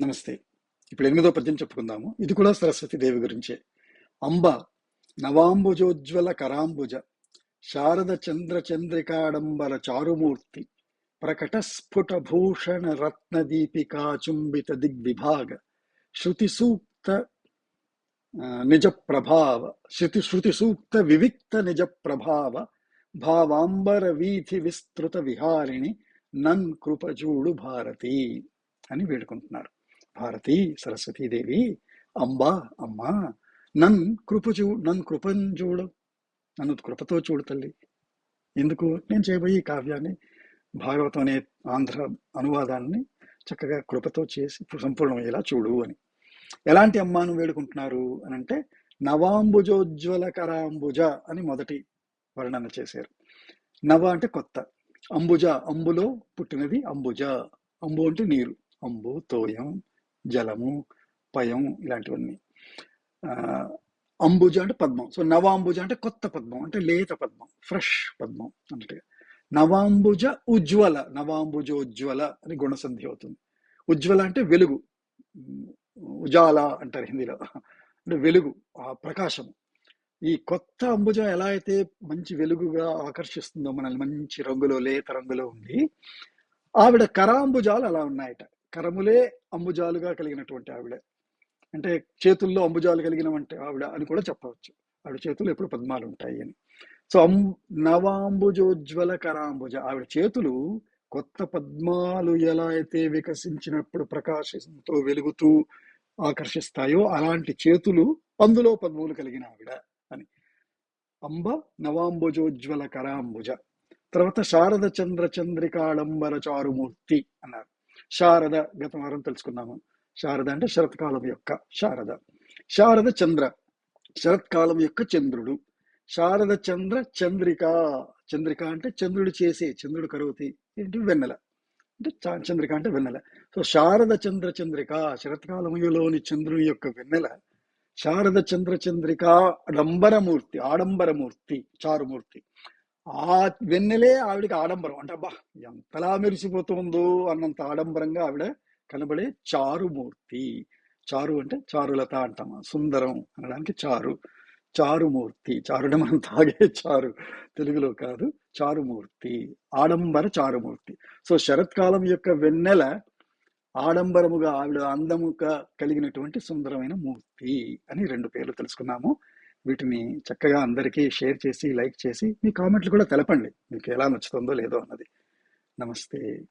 నమస్తే. ఇప్పుడు ఎనిమిదో పద్యం చెప్పుకుందాము. ఇది కూడా సరస్వతి దేవి గురించే. అంబ నవాంబుజోజ్వల కరాంబుజ శారద చంద్ర చంద్రికాడంబర చారుమూర్తి ప్రకట స్ఫుట భూషణ రత్న చుంబిత దిగ్విభాగ శృతి సూక్త నిజ ప్రభావ శృతి శృతి సూక్త వివిక్త నిజ ప్రభావ భావాంబర వీధి విస్తృత విహారిణి నన్ కృపజూడు భారతి అని వేడుకుంటున్నారు. భారతి సరస్వతీదేవి అంబా అమ్మా నన్ కృప చూ నన్ను కృపను చూడు నన్ను కృపతో చూడు తల్లి. ఎందుకు? నేను చేయబోయే ఈ కావ్యాన్ని భాగవతం అనే ఆంధ్ర అనువాదాన్ని చక్కగా కృపతో చేసి సంపూర్ణమయ్యేలా చూడు అని. ఎలాంటి అమ్మాను వేడుకుంటున్నారు అని అంటే నవాంబుజోజ్వల కరాంబుజ అని మొదటి వర్ణన చేశారు. నవ అంటే కొత్త. అంబుజ అంబులో పుట్టినది అంబుజ. అంబు అంటే నీరు. అంబు తోయం. జలము పయం ఇలాంటివన్నీ. అంబుజ అంటే పద్మం. సో నవాంబుజ అంటే కొత్త పద్మం అంటే లేత పద్మం ఫ్రెష్ పద్మం అన్నట్టుగా నవాంబుజ ఉజ్వల నవాంబుజోజ్వల అని గుణసంధి అవుతుంది. ఉజ్వల అంటే వెలుగు. ఉజాల అంటారు హిందీలో. అంటే వెలుగు ఆ ప్రకాశం ఈ కొత్త అంబుజం ఎలా అయితే మంచి వెలుగుగా ఆకర్షిస్తుందో మనల్ని మంచి రంగులో లేత రంగులో ఉండి ఆవిడ కరాంబుజాలు అలా ఉన్నాయట. కరములే అంబుజాలుగా కలిగినటువంటి ఆవిడ. అంటే చేతుల్లో అంబుజాలు కలిగిన ఆవిడ అని కూడా చెప్పవచ్చు. ఆవిడ చేతుల్లో ఎప్పుడు పద్మాలు ఉంటాయి అని. సో అం నవాంబుజోజ్వల కరాంబుజ ఆవిడ చేతులు కొత్త పద్మాలు ఎలా అయితే వికసించినప్పుడు ప్రకాశంతో వెలుగుతూ ఆకర్షిస్తాయో అలాంటి చేతులు అందులో పద్మములు కలిగిన ఆవిడ అని. అంబ నవాంబుజోజ్వల కరాంబుజ తర్వాత శారద చంద్ర చంద్రికాడంబర చారుమూర్తి అన్నారు. శారద గత వారం తెలుసుకున్నాము శారద అంటే శరత్కాలం యొక్క శారద. శారద చంద్ర. శరత్కాలం యొక్క చంద్రుడు. శారద చంద్ర చంద్రిక. చంద్రిక అంటే చంద్రుడు చేసే చంద్రుడు కరువుతి ఏంటి? వెన్నెల. అంటే చంద్రిక అంటే వెన్నెల. సో శారద చంద్ర చంద్రిక శరత్కాలములోని చంద్రుని యొక్క వెన్నెల శారద చంద్ర చంద్రిక ఆడంబరమూర్తి ఆడంబరమూర్తి చారుమూర్తి. ఆ వెన్నెలే ఆవిడకి ఆడంబరం. అంటే అబ్బా ఎంతలా మెరిసిపోతుందో అన్నంత ఆడంబరంగా ఆవిడ కనబడే చారుమూర్తి. చారు అంటే చారులత అంటాం సుందరం అనడానికి చారు. చారుమూర్తి చారుని మనం తాగే చారు తెలుగులో కాదు చారుమూర్తి ఆడంబర చారుమూర్తి. సో శరత్కాలం యొక్క వెన్నెల ఆడంబరముగా ఆవిడ అందముగా కలిగినటువంటి సుందరమైన మూర్తి అని రెండు పేర్లు తెలుసుకున్నాము. వీటిని చక్కగా అందరికీ షేర్ చేసి లైక్ చేసి మీ కామెంట్లు కూడా తెలపండి. మీకు ఎలా నచ్చుతుందో లేదో అన్నది. నమస్తే.